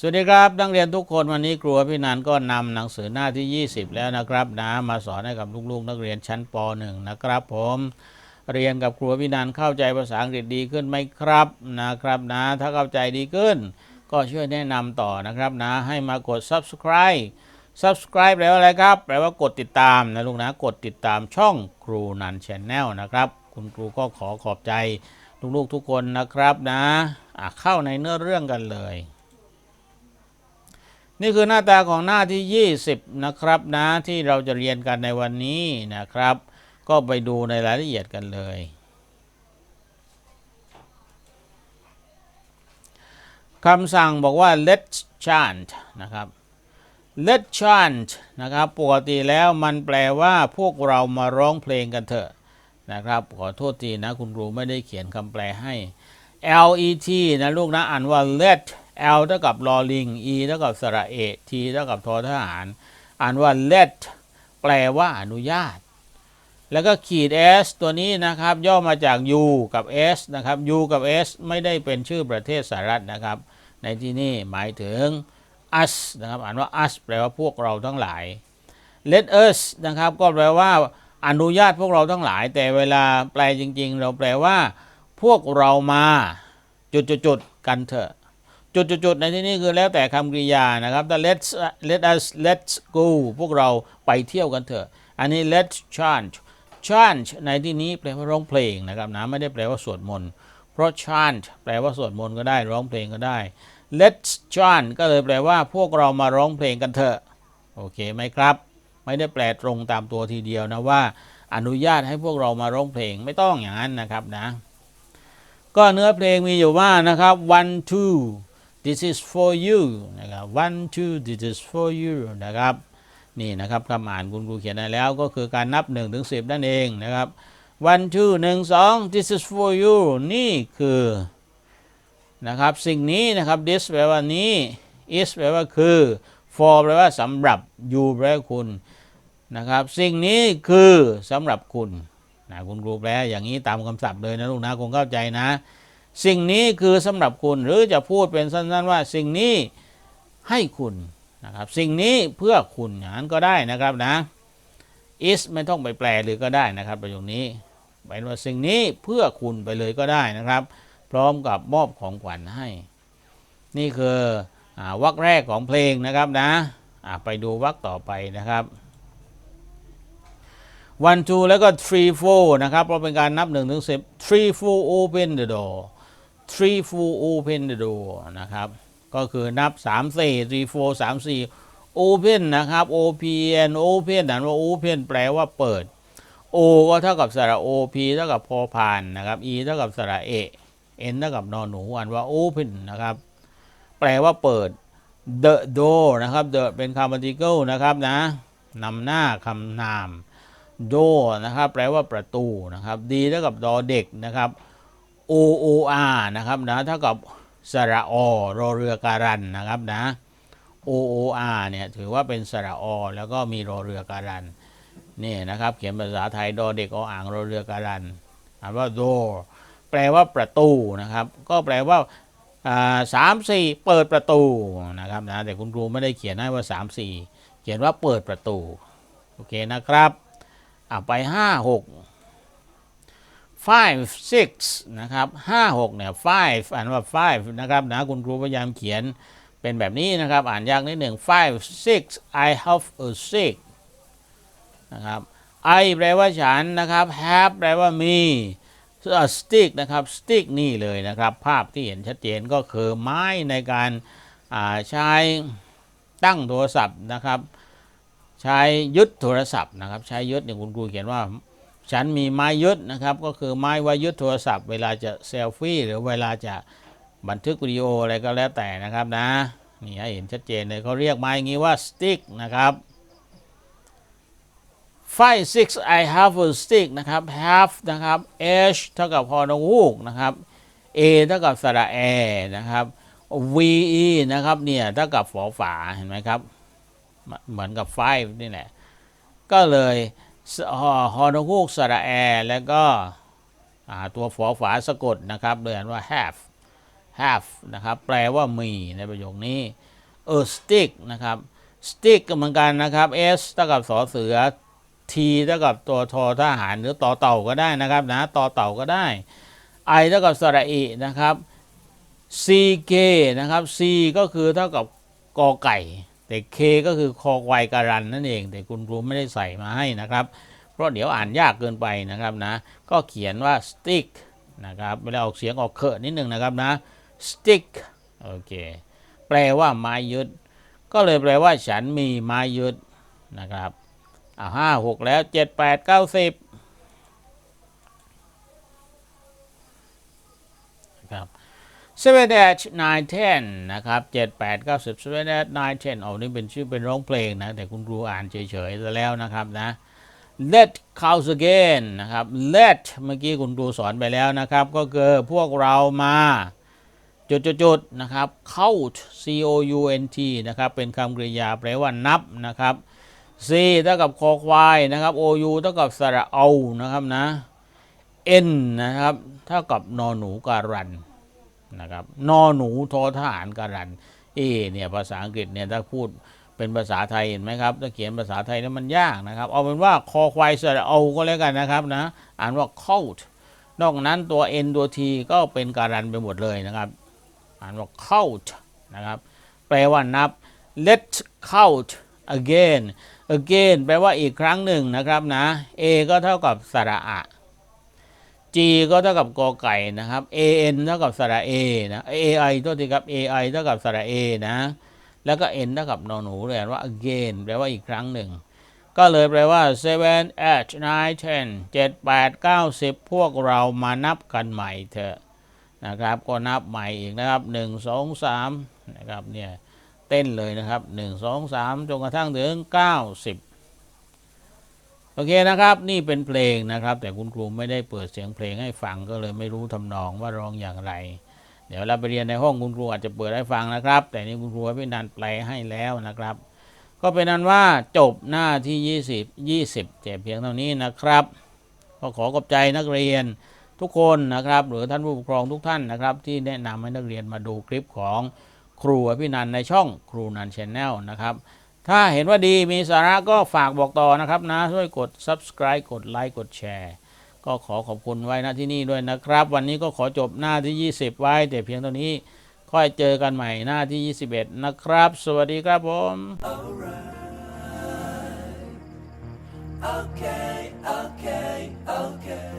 สวัสดีครับนักเรียนทุกคนวันนี้ครูพี่นันก็นำหนังสือหน้าที่ 20 แล้วนะครับนะมาสอนให้กับลูกๆ นักเรียนชั้นป .1 นะครับ ผมเรียนกับครูพี่นันเข้าใจภาษาอังกฤษดีขึ้นไหมครับนะครับนะ ถ้าเข้าใจดีขึ้น ก็ช่วยแนะนำต่อนะครับนะ ให้มากด subscribe subscribe แปลว่าอะไรครับ แปลว่ากดติดตามนะลูกนะกดติดตามช่องครูนันชแนลนะครับ คุณครูก็ขอขอบใจลูกๆทุกคนนะครับนะะเข้าในเนื้อเรื่องกันเลย นี่คือหน้าตาของหน้าที่ 20 นะครับนะที่เราจะเรียนกันในวันนี้นะครับ ก็ไปดูในรายละเอียดกันเลย คำสั่งบอกว่า let's chant นะครับ let's chant นะครับปกติแล้วมันแปลว่าพวกเรามาร้องเพลงกันเถอะนะครับ ขอโทษทีนะ คุณครูไม่ได้เขียนคำแปลให้ L E T นะลูกนะอ่านว่า let L เท่ากับลอลิง E เท่ากับสระเอ T เท่ากับทอทหาร อ่านว่า let แปลว่าอนุญาต แล้วก็ขีด S ตัวนี้นะครับ ย่อมาจาก U กับ S นะครับ U กับ S ไม่ได้เป็นชื่อประเทศสหรัฐนะครับ ในที่นี้หมายถึง us นะครับ อ่านว่า us แปลว่าพวกเราทั้งหลาย let us นะครับก็แปลว่าอนุญาตพวกเราทั้งหลาย แต่เวลาแปลจริง ๆ เราแปลว่า พวกเรามาจุดๆกันเถอะ จุดๆในที่นี้คือแล้วแต่คำกริยานะครับแต่ let's let us let's go พวกเราไปเที่ยวกันเถอะ อันนี้ let's chant chant ในที่นี้แปลว่าร้องเพลงนะครับนะไม่ได้แปลว่าสวดมนต์เพราะ chant แปลว่าสวดมนต์ก็ได้ร้องเพลงก็ได้ let's chant ก็เลยแปลว่าพวกเรามาร้องเพลงกันเถอะโอเคไหมครับ ไม่ได้แปลตรงตามตัวทีเดียวนะว่า อนุญาตให้พวกเรามาร้องเพลงไม่ต้องอย่างนั้นนะครับนะ ก็เนื้อเพลงมีอยู่ว่านะครับ one two this is for you นะครับ one two this is for you นะครับนี่นะครับคำอ่านคุณครูเขียนได้แล้วก็คือการนับ1ถึง10 นั่นเองนะครับ one two 1 2 this is for you นี่คือนะครับสิ่งนี้นะครับ this แปลว่านี้ is แปลว่าคือ for แปลว่าสำหรับ you แปลว่าคุณนะครับ สิ่งนี้คือสำหรับคุณนะคุณครูแปลอย่างนี้ตามคำศัพท์เลยนะลูกนะคงเข้าใจนะ สิ่งนี้คือสำหรับคุณหรือจะพูดเป็นสั้นๆว่าสิ่งนี้ให้คุณนะครับ สิ่งนี้เพื่อคุณอย่างนั้นก็ได้นะครับนะ is ไม่ต้องไปแปลเลยก็ได้นะครับประโยคนี้แปลว่าสิ่งนี้เพื่อคุณไปเลยก็ได้นะครับ พร้อมกับมอบของขวัญให้ นี่คืออวรรคแรกของเพลงนะครับนะอะไปดูวรรคต่อไปนะครับ one two แล้วก็ three four นะครับเพราะเป็นการนับ1ถึง10 three four open the door three four open the door นะครับ ก็คือนับ3 4 three four 3 4 open นะครับ o p n open อ่านว่า open แปลว่าเปิด o ก็เท่ากับสระ o p เท่ากับพอพานนะครับ e เท่ากับสระเอ n เท่ากับนอนหนูอ่านว่า open นะครับ แปลว่าเปิด the door นะครับ the เป็นคำ article นะครับนะนำหน้าคำนาม door นะครับ แปลว่าประตูนะครับ d เท่ากับดอเด็กนะครับ o o r นะครับนะเท่ากับสระอรอเรือการันนะครับนะ o o r เนี่ยถือว่าเป็นสระอแล้วก็มีรอเรือการันนี่นะครับ เขียนภาษาไทยดอเด็กออ่างรอเรือการันอ่านว่า door แปลว่าประตูนะครับ ก็แปลว่าสามสี่เปิดประตูนะครับนะแต่คุณครูไม่ได้เขียนให้ว่าสามสี่เขียนว่าเปิดประตู โอเคนะครับอะไปห้าหก five six นะครับห้าหกเนี่ย five อ่านว่า five นะครับนะคุณครูพยายามเขียนเป็นแบบนี้นะครับ อ่านยากนิดหนึ่ง five six I have a six นะครับ I แปลว่าฉันนะครับ have แปลว่ามี stick นะครับ stick นี่เลยนะครับ ภาพที่เห็นชัดเจนก็คือไม้ในการใช้ตั้งโทรศัพท์นะครับ ใช้ยึดโทรศัพท์นะครับ ใช้ยึดอย่างคุณครูเขียนว่า ฉันมีไม้ยึดนะครับ ก็คือไม้ไว้ยึดโทรศัพท์ เวลาจะเซลฟี่หรือเวลาจะบันทึกวิดีโออะไรก็แล้วแต่นะครับนะนี่ให้เห็นชัดเจนเลยเขาเรียกไม้อย่างนี้ว่า stick นะครับ five six I have a stick นะครับ have นะครับ h เท่ากับพอนวูกนะครับ a เท่ากับสระแอนะครับ ve นะครับเนี่ยเท่ากับฝอฝาเห็นไหมครับ เหมือนกับ five นี่แหละก็เลย ฮอนวูกสระแอ แล้วก็ตัวฝอฝาสะกดนะครับเลยนว่า have have นะครับ แปลว่ามีในประโยคนี้ a stick นะครับ stick ก็เหมือนกันนะครับ s เท่ากับสอเสือ t เท่ากับตัวทอทหารหรือต่อเต่าก็ได้นะครับนะต่อเต่าก็ได้ i เท่ากับสระอีนะครับ ck นะครับ c ก็คือเท่ากับกอไก่ แต่ k ก็คือคอควายการันนั่นเอง แต่คุณครูไม่ได้ใส่มาให้นะครับ เพราะเดี๋ยวอ่านยากเกินไปนะครับนะ ก็เขียนว่า stick นะครับเวลาออกเสียงออกเคอะนิดหนึ่งนะครับนะ stick โอเคแปลว่าไม้ยึด ก็เลยแปลว่าฉันมีไม้ยึดนะครับอ่าห้าหกแล้วเจ็ดแปดเก้าสิบ seven dash nine ten นะครับเจ็ดแปดเก้าสิบ seven dash nine ten เอานี่เป็นชื่อเป็นร้องเพลงนะ แต่คุณครูอ่านเฉยๆซะแล้วนะครับนะ let cows again นะครับ let เมื่อกี้คุณครูสอนไปแล้วนะครับ ก็คือพวกเรามาจุดๆๆนะครับ count c o u n t นะครับ เป็นคำกริยาแปลว่านับนะครับ c เท่ากับคอควายนะครับ o u เท่ากับสระเอานะครับนะ n นะครับ เท่ากับนอหนูการัน นะครับนอหนูทอทหารการัน เอเนี่ยภาษาอังกฤษเนี่ยถ้าพูดเป็นภาษาไทยเห็นไหมครับถ้าเขียนภาษาไทยเนี่มันยากนะครับ เอาเป็นว่าคอควายสระเอาก็แล้วกันนะครับนะอ่านว่า count นอกนั้นตัว n ตัว t ก็เป็นการันไปหมดเลยนะครับ อ่านว่า count นะครับ แปลว่านับ let's count again again แปลว่าอีกครั้งหนึ่งนะครับนะ a ก็เท่ากับสระอะ ก็เท่ากับกอไก่นะครับ an เท่ากับสระ a นะ ai ตัวทีครับ ai เท่ากับสระ a นะ แล้วก็ n เท่ากับนอนหนูเรียนว่า again แปลว่าอีกครั้งหนึ่ง ก็เลยแปลว่า seven eight nine ten เจ็ดแปดเก้าสิบพวกเรามานับกันใหม่เถอะนะครับ ก็นับใหม่อีกนะครับหนึ่งสองสามนะครับเนี่ยเต้นเลยนะครับหนึ่งสองสามจนกระทั่งถึงเก้าสิบ โอเคนะครับ นี่เป็นเพลงนะครับ แต่คุณครูไม่ได้เปิดเสียงเพลงให้ฟังก็เลยไม่รู้ทำนองว่าร้องอย่างไร เดี๋ยวเราไปเรียนในห้องคุณครูอาจจะเปิดให้ฟังนะครับ แต่นี่คุณครูให้พี่นันแปลให้แล้วนะครับ ก็เป็นนั้นว่าจบหน้าที่ 20 20แต่เพียงเท่านี้นะครับก็ขอขอบใจนักเรียนทุกคนนะครับ หรือท่านผู้ปกครองทุกท่านนะครับ ที่แนะนำให้นักเรียนมาดูคลิปของครูอภินันในช่องครูนันชแนลนะครับ ถ้าเห็นว่าดีมีสาระก็ฝากบอกต่อนะครับนะ ช่วยกด subscribe กดไลค์กดแชร์ก็ขอขอบคุณไว้ณที่นี่ด้วยนะครับ วันนี้ก็ขอจบหน้าที่ 20 ไว้ แต่เพียงเท่านี้ค่อยเจอกันใหม่หน้าที่ 21 นะครับ สวัสดีครับผม Okay, okay, okay.